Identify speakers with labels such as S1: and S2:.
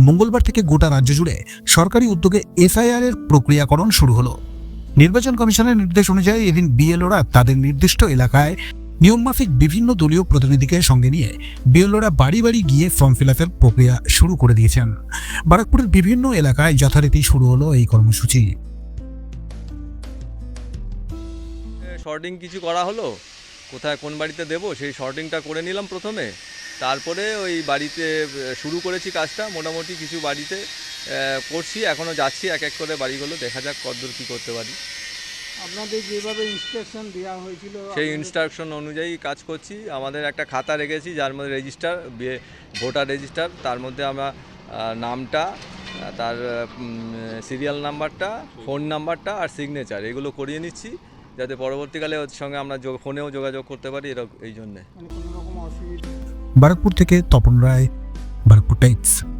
S1: মঙ্গলবার থেকে গোটা রাজ্য জুড়ে সরকারি উদ্যোগে এফআইআর এর প্রক্রিয়াকরণ শুরু হলো। নির্বাচন কমিশনের নির্দেশ অনুযায়ী এদিন বিএলওরা তাদের নির্দিষ্ট এলাকায় নিয়মমাফিক বিভিন্ন দলীয় প্রতিনিধিকে সঙ্গে নিয়ে বিএলওরা বাড়ি বাড়ি গিয়ে ফর্ম ফিল আপের প্রক্রিয়া শুরু করে দিয়েছেন। বারাকপুরের বিভিন্ন এলাকায় যথারীতি শুরু হলো এই কর্মসূচি।
S2: শর্টিং কিছু করা হলো? কোথায় কোন বাড়িতে দেব? সেই শর্টিংটা করে নিলাম প্রথমে। তারপরে ওই বাড়িতে শুরু করেছি কাজটা মোটামুটি কিছু বাড়িতে করছি এখনও যাচ্ছি এক এক করে বাড়িগুলো দেখা যাক কতদূর কী করতে পারি।
S3: আপনাদের যেভাবে ইনস্ট্রাকশন দেওয়া হয়েছিল
S2: সেই ইনস্ট্রাকশন অনুযায়ী কাজ করছি আমাদের একটা খাতা রেখেছি যার মধ্যে রেজিস্টার ভোটার রেজিস্টার তার মধ্যে আমরা নামটা তার সিরিয়াল নাম্বারটা ফোন নাম্বারটা আর সিগনেচার এগুলো করিয়ে নিচ্ছি যাতে পরবর্তীকালে ওর সঙ্গে আমরা ফোনেও যোগাযোগ করতে পারি এরকম এই জন্যে।
S3: মানে কোনো রকম অসুবিধা
S1: বারাকপুর থেকে তপন রায় বারাকপুর টাইমস।